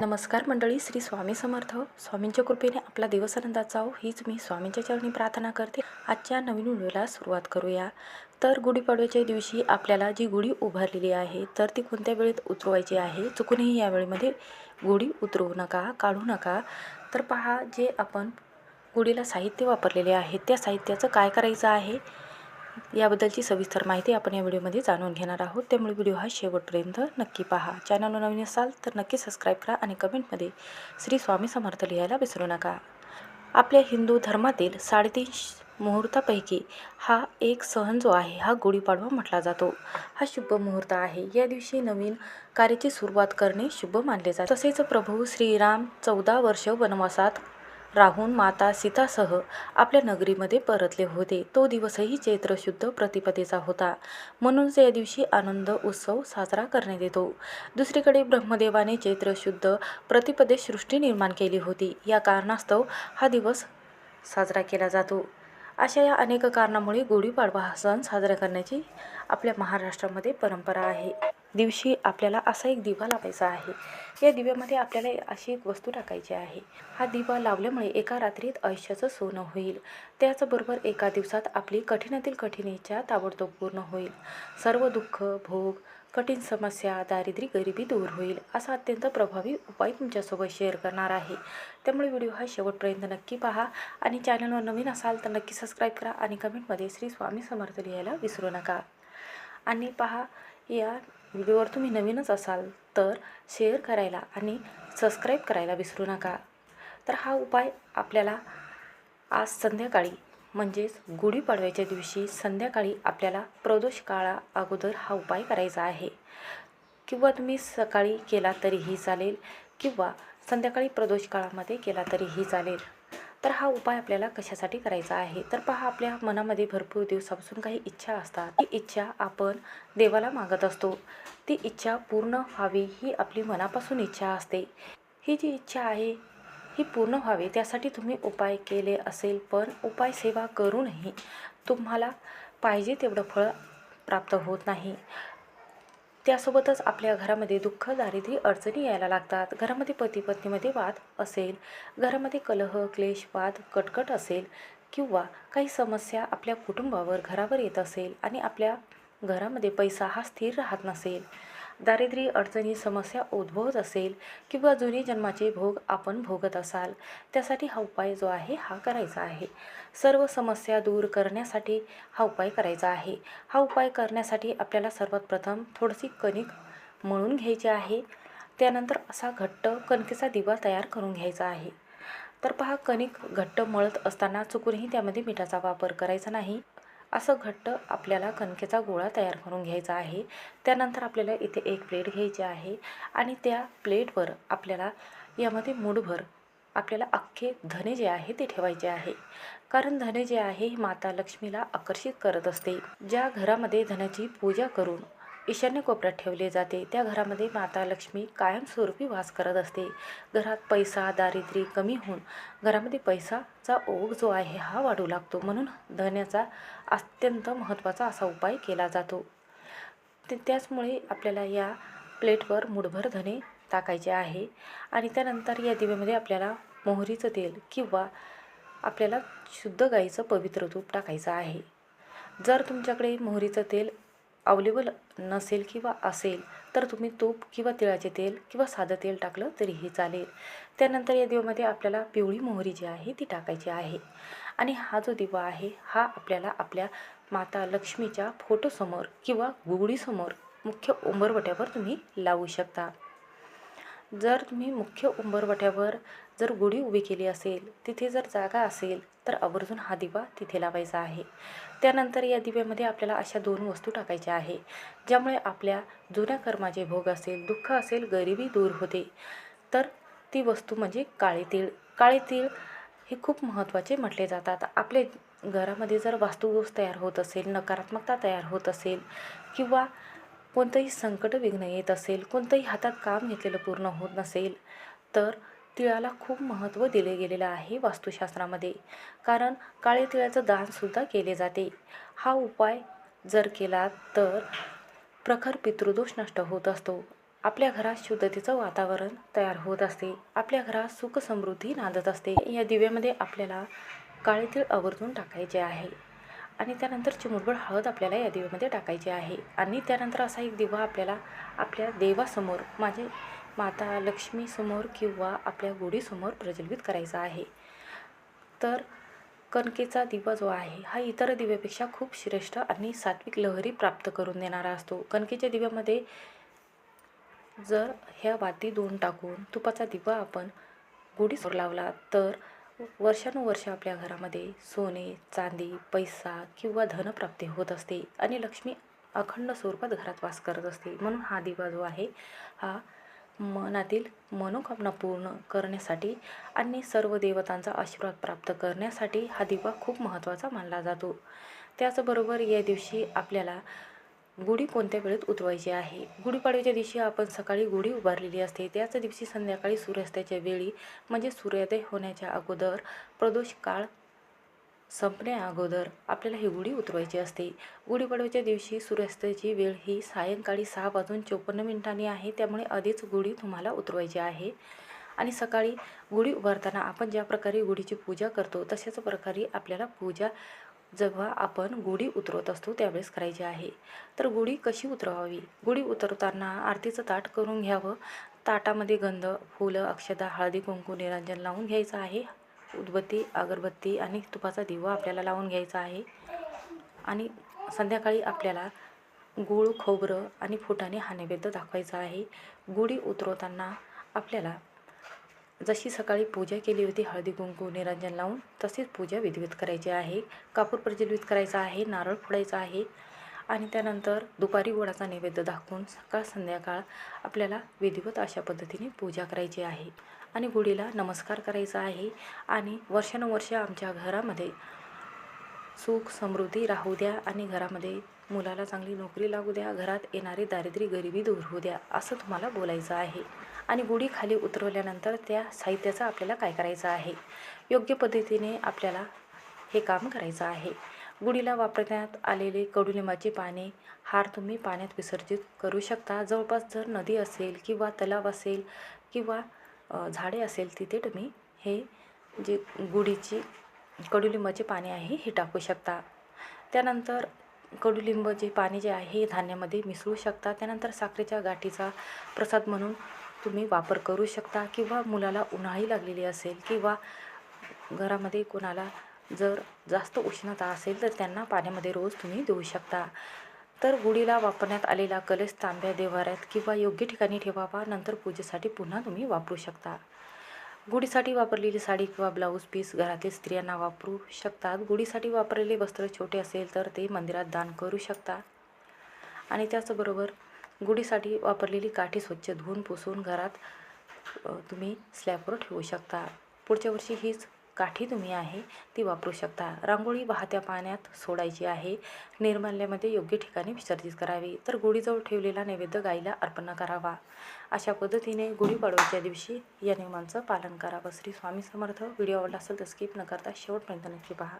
नमस्कार मंडळी श्री स्वामी समर्थ. स्वामींच्या कृपेने आपला दिवस आनंदात जाओ हीच मी स्वामींच्या चरणी प्रार्थना करते. आजच्या नवीन व्हिडिओला सुरुवात करूया. तर गुढीपाडव्याच्या दिवशी आपल्याला जी गुढी उभारलेली आहे तर ती कोणत्या वेळेत उतरवायची आहे? चुकूनही या वेळेमध्ये गुढी उतरवू नका काढू नका. तर पहा जे आपण गुढीला साहित्य वापरलेले आहे त्या साहित्याचं काय करायचं आहे? याबद्दलची सविस्तर माहिती आपण या व्हिडिओमध्ये जाणून घेणार आहोत. त्यामुळे व्हिडिओ हा शेवटपर्यंत नक्की पहा. चॅनलवर नवीन असाल तर नक्की सबस्क्राईब करा आणि कमेंटमध्ये श्री स्वामी समर्थ लिहायला विसरू नका. आपल्या हिंदू धर्मातील साडेतीन श- मुहूर्तापैकी हा एक सण जो आहे हा गुढीपाडवा म्हटला जातो. हा शुभ मुहूर्त आहे. या दिवशी नवीन कार्याची सुरुवात करणे शुभ मानले जाते. तसेच प्रभू श्रीराम चौदा वर्ष वनवासात राहून माता सीतासह आपल्या नगरीमध्ये परतले होते. तो दिवसही चैत्र शुद्ध प्रतिपदेचा होता. म्हणूनच या दिवशी आनंद उत्सव साजरा करण्यात येतो. दुसरीकडे ब्रह्मदेवाने चैत्र शुद्ध प्रतिपदे सृष्टी निर्माण केली होती. या कारणास्तव हा दिवस साजरा केला जातो. अशा या अनेक कारणामुळे गुढीपाडवा हा सण साजरा करण्याची आपल्या महाराष्ट्रामध्ये परंपरा आहे. दिवशी आपल्याला असा एक दिवा लावायचा आहे. या दिव्यामध्ये आपल्याला अशी एक वस्तू टाकायची आहे. हा दिवा लावल्यामुळे एका रात्रीत आयुष्याचं सोनं होईल. त्याचबरोबर एका दिवसात आपली कठीणातील कठीण इच्छा ताबडतोब पूर्ण होईल. सर्व दुःख भोग कठीण समस्या दारिद्र्य गरिबी दूर होईल असा अत्यंत प्रभावी उपाय तुमच्यासोबत शेअर करणार आहे. त्यामुळे व्हिडिओ हा शेवटपर्यंत नक्की पहा आणि चॅनलवर नवीन असाल तर नक्की सबस्क्राईब करा आणि कमेंटमध्ये श्री स्वामी समर्थ लिहायला विसरू नका. आणि पहा या व्हिडिओवर तुम्ही नवीनच असाल तर शेअर करायला आणि सबस्क्राईब करायला विसरू नका. तर हा उपाय आपल्याला आज संध्याकाळी म्हणजेच गुढीपाडव्याच्या दिवशी संध्याकाळी आपल्याला प्रदोष काळा अगोदर हा उपाय करायचा आहे. किंवा तुम्ही सकाळी केला तरीही चालेल किंवा संध्याकाळी प्रदोष काळामध्ये केला तरीही चालेल. तर हा उपाय आपल्याला कशासाठी करायचा आहे? तर पहा आपल्या मनामध्ये भरपूर दिवसापासून काही इच्छा असतात. ती इच्छा आपण देवाला मागत असतो. ती इच्छा पूर्ण व्हावी ही आपली मनापासून इच्छा असते. ही जी इच्छा आहे ही पूर्ण व्हावी त्यासाठी तुम्ही उपाय केले असेल पण उपाय सेवा करूनही तुम्हाला पाहिजे तेवढं फळ प्राप्त होत नाही. त्यासोबतच आपल्या घरामध्ये दुःख दारिद्र्य अडचणी यायला लागतात. घरामध्ये पती पत्नीमध्ये वाद असेल घरामध्ये कलह क्लेश वाद कटकट असेल किंवा काही समस्या आपल्या कुटुंबावर घरावर येत असेल आणि आपल्या घरामध्ये पैसा हा स्थिर राहत नसेल दारिद्र्य अडचणी समस्या उद्भवत असेल किंवा जुनी जन्माचे भोग आपण भोगत असाल त्यासाठी हा उपाय जो आहे हा करायचा आहे. सर्व समस्या दूर करण्यासाठी हा उपाय करायचा आहे. हा उपाय करण्यासाठी आपल्याला सर्वात प्रथम थोडीशी कणिक मळून घ्यायची आहे. त्यानंतर असा घट्ट कणकेचा दिवा तयार करून घ्यायचा आहे. तर पहा कणिक घट्ट मळत असताना चुकूनही त्यामध्ये मिठाचा वापर करायचा नाही. असं घट्ट आपल्याला कणकेचा गोळा तयार करून घ्यायचा आहे. त्यानंतर आपल्याला इथे एक प्लेट घ्यायची आहे आणि त्या प्लेटवर आपल्याला यामध्ये मूठभर आपल्याला अख्खे धने जे आहे ते ठेवायचे आहे. कारण धने जे आहे माता लक्ष्मीला आकर्षित करत असते. ज्या घरामध्ये धनाची पूजा करून ईशान्य कोपऱ्यात ठेवले जाते. त्या घरामध्ये माता लक्ष्मी कायमस्वरूपी वास करत असते. घरात पैसा दारिद्र्य कमी होऊन घरामध्ये पैसाचा ओघ जो आहे हा वाढू लागतो. म्हणून धन्याचा अत्यंत महत्त्वाचा असा उपाय केला जातो. ते त्याचमुळे आपल्याला या प्लेटवर मुठभर धने टाकायचे आहे आणि त्यानंतर या दिव्यामध्ये आपल्याला मोहरीचं तेल किंवा आपल्याला शुद्ध गाईचं पवित्र तूप टाकायचं आहे. जर तुमच्याकडे मोहरीचं तेल अवेलेबल नसेल किंवा असेल तर तुम्ही तूप किंवा तिळाचे तेल किंवा साधं तेल टाकलं तरीही चालेल. त्यानंतर या दिवामध्ये आपल्याला पिवळी मोहरी जी आहे ती टाकायची आहे. आणि हा जो दिवा आहे हा आपल्याला आपल्या माता लक्ष्मीच्या फोटोसमोर किंवा गुगडीसमोर मुख्य उंबरवट्यावर तुम्ही लावू शकता. जर तुम्ही मुख्य उंबरवट्यावर जर गुढी उभी केली असेल तिथे जर जागा असेल तर आवर्जून हा दिवा तिथे लावायचा आहे. त्यानंतर या दिव्यामध्ये आपल्याला अशा दोन वस्तू टाकायच्या आहे ज्यामुळे आपल्या जुन्या कर्माचे भोग असेल दुःख असेल गरिबी दूर होते. तर ती वस्तू म्हणजे काळे तीळ. काळे तीळ हे खूप महत्त्वाचे म्हटले जातात. आपले घरामध्ये जर वास्तुदोष तयार होत असेल नकारात्मकता तयार होत असेल किंवा कोणतंही संकट विघ्न येत असेल कोणतंही हातात काम घेतलेलं पूर्ण होत नसेल तर तिळाला खूप महत्त्व दिले गेलेलं आहे वास्तुशास्त्रामध्ये. कारण काळे तिळाचं दानसुद्धा केले जाते. हा उपाय जर केला तर प्रखर पितृदोष नष्ट होत असतो. आपल्या घरात शुद्धतेचं वातावरण तयार होत असते. आपल्या घरात सुख समृद्धी नांदत असते. या दिव्यामध्ये आपल्याला काळे तीळ आवर्जून टाकायचे आहे. आणि त्यानंतर चिमुटभर हळद आपल्याला या दिव्यामध्ये टाकायची आहे. आणि त्यानंतर असा एक दिवा आपल्याला आपल्या देवासमोर माझे माता लक्ष्मीसमोर किंवा आपल्या गुढीसमोर प्रज्वलित करायचा आहे. तर कणकेचा दिवा जो आहे हा इतर दिव्यापेक्षा खूप श्रेष्ठ आणि सात्विक लहरी प्राप्त करून देणारा असतो. कणकेच्या दिव्यामध्ये जर ह्या वाती दोन टाकून तुपाचा दिवा आपण गुढीसमोर लावला तर वर्षानुवर्ष आपल्या घरामध्ये सोने चांदी पैसा किंवा धनप्राप्ती होत असते आणि लक्ष्मी अखंड स्वरूपात घरात वास करत असते. म्हणून हा दिवा जो आहे हा मनातील मनोकामना पूर्ण करण्यासाठी आणि सर्व देवतांचा आशीर्वाद प्राप्त करण्यासाठी हा दिवा खूप महत्त्वाचा मानला जातो. त्याचबरोबर या दिवशी आपल्याला गुढी कोणत्या वेळेत उतरवायची आहे? गुढीपाडव्याच्या दिवशी आपण सकाळी गुढी उभारलेली असते. त्याच दिवशी संध्याकाळी सूर्यास्ताच्या वेळी म्हणजे सूर्योदय होण्याच्या अगोदर प्रदोष काळ संपण्या अगोदर आपल्याला ही गुढी उतरवायची असते. गुढीपाडव्याच्या दिवशी सूर्यास्ताची वेळ ही सायंकाळी सहा वाजून चोपन्न मिनिटांनी आहे. त्यामुळे आधीच गुढी तुम्हाला उतरवायची आहे. आणि सकाळी गुढी उभारताना आपण ज्या प्रकारे गुढीची पूजा करतो तशाच प्रकारे आपल्याला पूजा जेव्हा आपण गुढी उतरवत असतो त्यावेळेस करायची आहे. तर गुढी कशी उतरवावी? गुढी उतरवताना आरतीचं ताट करून घ्यावं. ताटामध्ये गंध फुलं अक्षदा हळदी कुंकू निरंजन लावून घ्यायचं आहे. उदबत्ती अगरबत्ती आणि तुपाचा दिवा आपल्याला लावून घ्यायचा आहे. आणि संध्याकाळी आपल्याला गूळ खोबरं आणि फुटाणे हा नैवेद्य दाखवायचा आहे. गुढी उतरवताना आपल्याला जशी सकाळी पूजा केली होती हळदी कुंकू निरंजन लावून तशीच पूजा विधिवत करायची आहे. कापूर प्रज्वलित करायचा आहे नारळ फोडायचा आहे. आणि त्यानंतर दुपारी गोडाचा नैवेद्य दाखवून सकाळ संध्याकाळ आपल्याला विधिवत अशा पद्धतीने पूजा करायची आहे. आणि गुढीला नमस्कार करायचा आहे आणि वर्षानुवर्ष आमच्या घरामध्ये सुख समृद्धी राहू द्या आणि घरामध्ये मुलाला चांगली नोकरी लागू द्या घरात येणारी दारिद्र्य गरिबी दूर होऊ द्या असं तुम्हाला बोलायचं आहे. आणि गुढी खाली उतरवल्यानंतर त्या साहित्याचा आपल्याला काय करायचं आहे? योग्य पद्धतीने आपल्याला हे काम करायचं आहे. गुढीला वापरण्यात आलेले कडुलिंबाची पाने हार तुम्ही पाण्यात विसर्जित करू शकता. जवळपास जर नदी असेल किंवा तलाव असेल किंवा झाडे असेल तिथे तुम्ही हे जे गुढीची कडुलिंबाची पाने आहे हे टाकू शकता. त्यानंतर कडुलिंब जे पाणी जे आहे हे धान्यामध्ये मिसळू शकता. त्यानंतर साखरेच्या गाठीचा प्रसाद म्हणून तुम्ही वापर करू शकता. किंवा मुलाला उन्हाळी लागलेली असेल किंवा घरामध्ये कोणाला जर जास्त उष्णता असेल तर त्यांना पाण्यामध्ये रोज तुम्ही देऊ शकता. तर गुढीला वापरण्यात आलेला कलश तांब्या देवाऱ्यात किंवा योग्य ठिकाणी ठेवावा नंतर पूजेसाठी पुन्हा तुम्ही वापरू शकता. गुढीसाठी वापरलेली साडी किंवा ब्लाऊज पीस घरातील स्त्रियांना वापरू शकतात. गुढीसाठी वापरलेले वस्त्र छोटे असेल तर ते मंदिरात दान करू शकता. आणि त्याचबरोबर गुढीसाठी वापरलेली काठी स्वच्छ धुवून पुसून घरात तुम्ही स्लॅबवर ठेवू शकता. पुढच्या वर्षी हीच काठी तुम्ही आहे ती वापरू शकता. रांगोळी वाहत्या पाण्यात सोडायची आहे. निर्माल्यामध्ये योग्य ठिकाणी विसर्जित करावी. तर गुढीजवळ ठेवलेला नैवेद्य गाईला अर्पण करावा. अशा पद्धतीने गुढीपाडव्याच्या दिवशी या नियमांचं पालन करावं. श्री स्वामी समर्थ. व्हिडिओ आवडला असेल तर स्किप न करता शेवटपर्यंत नक्की पहा.